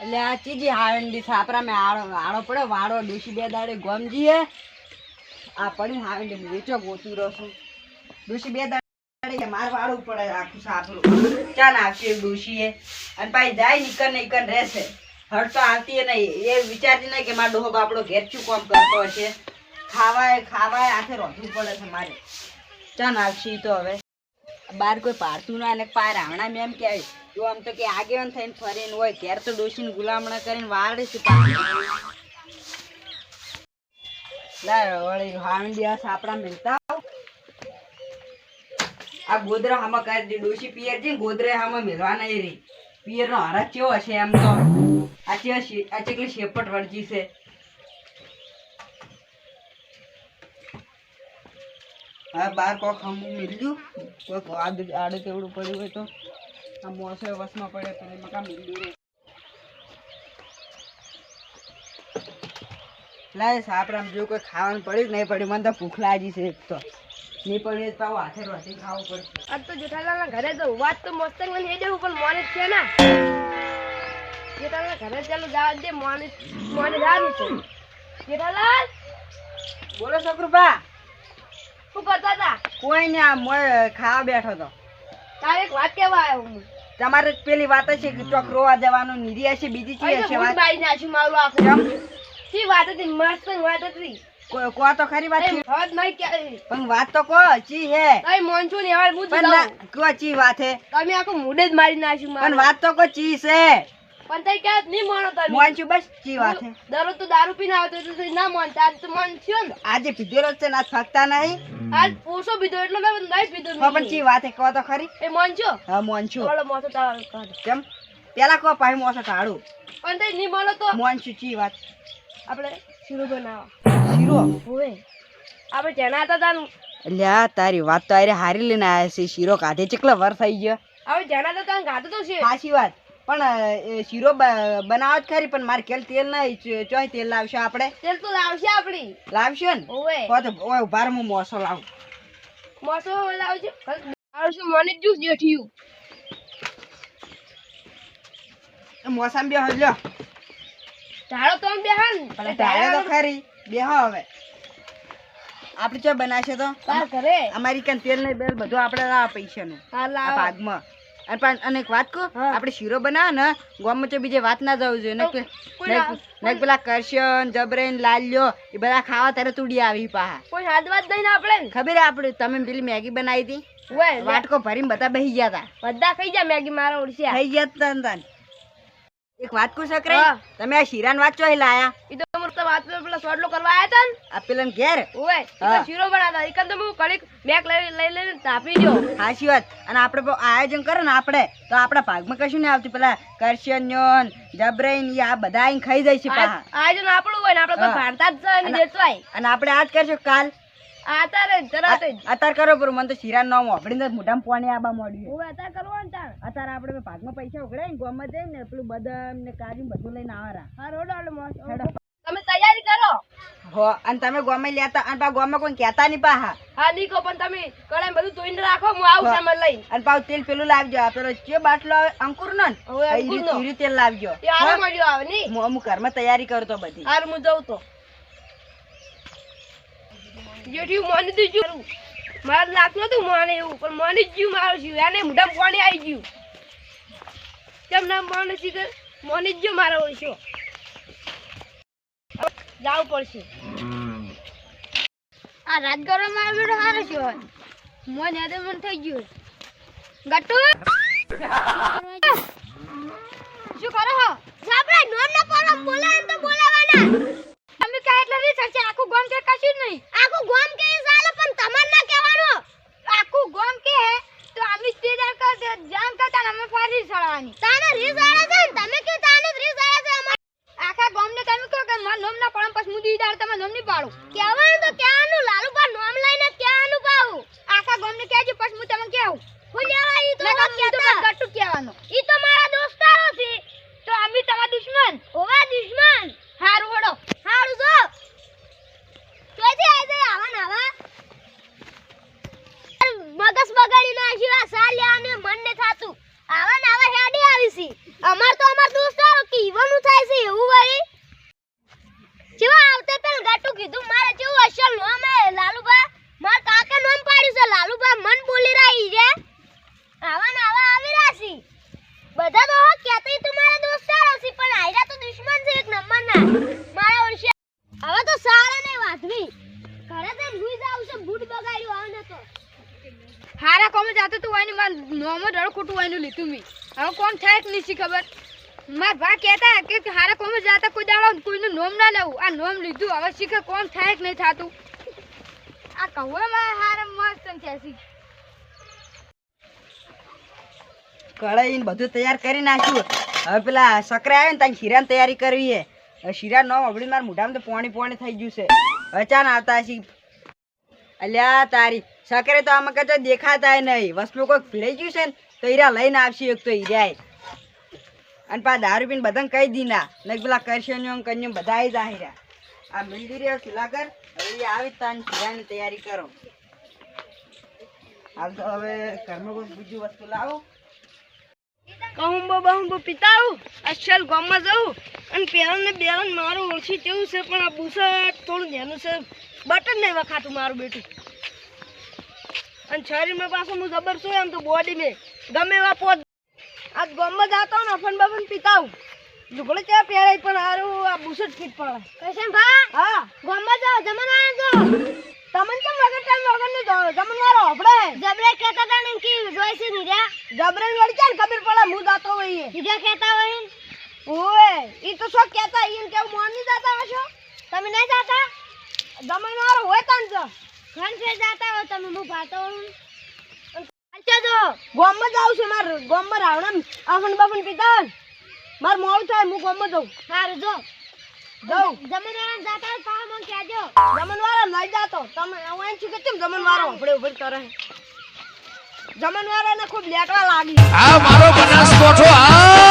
એટલે આ ચીજી હાવંડી છાપરા મેં આળો આળો પડે વાળો ડૂસી બે દાડે ગમજીએ. આ પડી હાવંડી વેચો ગોતું રહ્યો છું. ડૂસી બે દાડે માર વાળું પડે આખું સાપરું ચા નાખશે ડૂસીએ અને પાછી જાય નીકળ નીકળ રહેશે. હળ તો આવતી નહીં. એ વિચારતી નહીં કે મારો ડોહો બાપડો ઘેર શું કામ કરતો હશે. ખાવાય ખાવાય આખે રોધવું પડે છે મારે. ચા આવશે તો હવે. બાર કોઈ પારતું ના અને પાર હમણાં મેમ કે જો આમ તો કે આગેવાન થઈને ફરીને હોય ત્યારે તો ડોશીને ગુલામણા કરીને વાળે છે પાછું. લાય વળી હાંડી આ સાપડા મિલતા આ ગોદરા હામાં કરી દી ડોશી પિયર છે ગોદરે હામાં મિલવા નહીં રહી. પિયરનો કેવો હશે એમ તો. આ ચે આ ચેકલી શેપટ વળજી છે. હા બાર કોક હમું મિલ્યું કોક આડે આડે તેવડું પડ્યું હોય તો. આ મોસે વસમાં પડે તો એમાં કામ મિલ્યું રે લાય સાપરામ જેવું કોઈ ખાવાનું પડ્યું નહીં પડ્યું મને તો ભૂખ લાગી છે એક તો. નહીં પડ્યું તો પાછું હાથે રોટી ખાવું પડશે. આજ તો જેઠાલાલના ઘરે તો વાત તો મસ્ત લઈને એ જવું પણ મોને છે ને. જેઠાલાલ ઘરે ચાલો જવા દે મોને મોને જવાનું છે. જેઠાલાલ! બોલો છોકરુભા શું કરતા હતા? કોઈ ને આ મોય ખાવા બેઠો તો તારે એક વાત કેવા આવ્યો હું? તમારે પેલી વાત છે કે ચોક રોવા જવાનું નીરી હશે બીજી ભૂત વાત? મારી નાખ્યું મારું આખું શી વાત હતી? મસ્ત વાત હતી. કો કો તો ખરી વાત હદ નહીં કે પણ વાત તો કો ચી હે? અહીં મોનસૂન એવા હું જ પણ જાઉં. કો ચી વાત હે? તમે આખું મૂડ જ મારી નાખ્યું પણ વાત તો કો ચી છે પણ તઈ ક્યાં નહીં માનો તમે મોન છું બસ ચી વાત છે દરરોજ તો દારૂ પીને આવતો તો ના માનતા આજ તો મન થયો ને. આજે પીધેલો જ છે ને ફગતા નહીં. આજ ઓછો પીધો એટલો મેં નહીં પીધો હા પણ જી વાત કહો તો ખરી. એ મન છો હા મોન છું ઓલો મોસો કાઢ કેમ? પેલા કો પાહી મોસો ટાળું પણ તઈ નહીં માનો તો. મોન છું ચી વાત. આપણે શીરો બનાવવા શીરો? હોય આપણે જેના હતા તાન. લ્યા તારી વાત તો આરે હારી લઈને આયા છે શીરો કાઢે ચકલા વર થઈ ગયો. હવે જેના હતા તાન ગાતો તો છે. સાચી વાત. પણ શીરો બનાવત ખરી પણ મારે કેલ તેલ નહીં ચોય તેલ લાવશે આપણે? તેલ તો લાવશે આપણી. લાવશે ને? ઓવે. કો તો ઓય ઉભાર હું મોસો લાવ. મોસો લાવજો. આવશે મને જ્યુસ જેઠિયું મોસમ બે હલ્યો ઢાળો તો બે બેહાન પણ ઢાળે તો ખરી. બેહો હવે. આપણે ચો બનાવશે તો? અમારી કાન તેલ નહીં બેલ બધું આપણે લાવવા પૈસાનું. હા આ લાવ. ભાગમાં. અને પણ અને એક વાત કહું આપણે શીરો બનાવે ને ગામમાં તો બીજે વાત ના જવું જોઈએ. ને પેલા કરશન જબરેન લાલ્યો એ બધા ખાવા ત્યારે તૂડી આવી પાહા. કોઈ હાથ વાત નહીં ને આપણે ખબર આપણે તમે પેલી મેગી બનાવી હતી? વાટકો ભરીને બધા બહી ગયા હતા બધા ખાઈ ગયા મેગી મારા ઓળશ્યા. ખાઈ ગયા તન એક વાત કહું સકરે તમે આ શીરાન વાત ચોહી લાયા? ઈ તો વાત પેલા સોટલો કરવા આયા તા ને? આ પેલા ઘેર? ઓય શીરો બનાતા ઈ તો હું કડીક બેક લઈ લઈ લઈને તાપી જો હાચી વાત. અને આપણે આયોજન કરે ને આપણે તો આપણા ભાગમાં કશું નહીં આવતું. પેલા કરશન્યોન જબરેન આ બધા આઈને ખાઈ જાય છે આયોજન આપણું હોય ને આપણે તો ભારતા જ છે ને અને- અને આપણે આજ કરશું કાલ. આ તારે તરત જ. અત્યારે કરો પર મને તો શીરા નામ જ મોઢામાં પાણી આબા મળ્યું. ઓવે અત્યારે કરવાનું તાર અત્યારે આપણે ભાગમાં પૈસા ઉઘડાય ને ગામમાં જઈને ને પેલું બદામ ને કાજુ બધું લઈને આવરા હા રોડો મોસ. તમે તૈયારી કરો. હો અને તમે ગોમે લેતા અને પા ગોમે કોઈ કહેતા નહીં પાહા હા નીકો પણ તમે કડાઈ બધું ધોઈને રાખો હું આવું સામાન લઈ અને પાછું તેલ પેલું લાવજો આ પેલો જે બાટલો અંકુર નો ને તેલ લાવજો. એ મળ્યો આવે નહીં? હું અમુક ઘરમાં તૈયારી કરતો બધી. હારું હું જઉં તો. જેઠી મને તો મારે લાગતું હતું મને એવું પણ મને જ જ્યું મારું જીવ એને મોઢા પાણી આવી ગયું. કેમ ના મને શીખર મને જ જ્યું મારો ઓળશો જવું પડશે. આ રાજગરો મારો બેટો સારો છે હોય મને યાદ મન થઈ ગયું ગટ્ટુ? શું કરો હો? આપણે નોમ ના પાડો બોલાય તો બોલાવાના. તમે કાય એટલે રી આખું ગમ કે કશું નહીં આખું ગામ કે ચાલે પણ તમાર ના કહેવાનું આખું ગામ કે હે તો અમે તે જાણ કર જાણ કરતા ને અમે ફારી સળવાની તાને રીસ આળે છે ને તમે કે તાને જ રીસ આળે છે અમાર આખા ગામ ને તમે કહો કે માર નોમ ના પછી હું તમે નોમની પાડો. કહેવાનું તો કહેવાનું લાલુ પર નોમ લઈને કહેવાનું પાઉ આખા ગામ ને કહેજો પછી હું તમને કેવું ફુલિયાવા ઈ તો ગટ્ટુ કહેવાનો. ઈ તો મારા દોસ્તારો છે તો અમે તમારા દુશ્મન ઓવા દુશ્મન હારું હડો હારું જો કેજે આજે આવા ને આવા મગસ બગાડી નાખ્યું આ સાલ્યા ને મન ને થાતું આવા ને આવા હેડી આવી છે અમાર તો અમાર દોસ્તારો કે ઈવન કીધું, મારે જેવું અસલ નામ હે લાલુબા, માર કાકા નામ પાડ્યું છે, લાલુબા મન બોલી રહી છે. આવા ને આવા આવી છે. બધા તો કહેતી તમારા દોસ્તાર હશે પણ આયરા તો દુશ્મન છે એક નંબરના. મારા ઓળશે હવે તો સારા નહીં વાતવી ઘરે તો હુઈ જાવ છે, બૂટ બગાડ્યો આવ ન તો. હારા કોમે જાતો તું, વાયને માર નોમો ડળ ખોટું વાયનું લીધું મી. હવે કોણ થાય કે નહીં ખબર? માર ભા કહેતા કે હારા કોમે જાતા કોઈ દાડો કોઈનું નોમ ના લેવું. આ નોમ લીધું. હવે શીખે કોમ થાય કે નહીં થાતું. આ કહું મારે હારા મસ્ત થશે કઢાઈ બધું તૈયાર કરી નાખ્યું. હવે પેલા સકરે આવે ને ત્યાં શીરાની તૈયારી કરવી છે. શીરા ન અબડી મારા મોઢામાં તો પોણી પોણી થઈ ગયું છે. હવે ચાન આવતા હશે. અલ્યા તારી સકરે તો આમાં કચો દેખાતા નહીં. વસ્તુ કોઈક ભીડાઈ ગયું છે ને, તો હીરા લઈને આવશે એક તો હીરાય અને પા દારૂ પીને બધાને કહી દી ના ને પેલા કરશે ને કન્યું બધા આવી આ મિલડી રહ્યો શિલાકર હવે આવી તાન શીરાની તૈયારી કરો. હાલ તો હવે ઘરમાં બીજું વસ્તુ લાવો. કહુંબો બહુંબો પિતાવું, અસલ ગામમાં જવું અને પેરન ને બેરન મારું ઓળખી તેવું છે, પણ આ બુસટ થોડું ધ્યાનું છે. બટન નહીં વખાતું મારું બેટું. અને શરીરમાં પાછું હું જબર છું એમ તો બોડી મેં. ગમે એવા પોત આજ ગામમાં જાતો ને અફન બફન પિતાવું. લુગડો ક્યાં પહેરાય પણ હારું આ બુસટ ફીટ પડે. કૈસન ભા? હા. ગામમાં જાઓ જમવાના જાઓ. તમને કેમ વગર ટાઈમ વગરનું જમણ મારો આપણે જબરે કહેતા હતા ને કે જોઈ છે નીરા જબરે વળી ચાલ ખબર પડે? હું જાતો હોઈએ. બીજા કહેતા હોય. ઓએ ઈ તો શું કહેતા ઈન કેવું ની જાતા હશો? તમે નહીં જાતા? દમણ મારો હોય તન તો ઘણ ફેર જાતા હો તમે હું ભાતો હોઉં. હાલજો જો ગોમમાં જાવ છે માર ગોમમાં રાવણ આફન બાફન પિતા માર મોડું થાય હું ગોમમાં જઉં. સારું જો. જઉં. જમવાના જાતા હોય પા મને કહેજો. જમણ વાળા નહીં જાતો. તમે હું એમ છું કે કેમ જમણ વાળો આપણે ઉપર કરે. જમણ વાળાને ખૂબ લેટવા લાગી. હા મારો બનાસકોઠો આ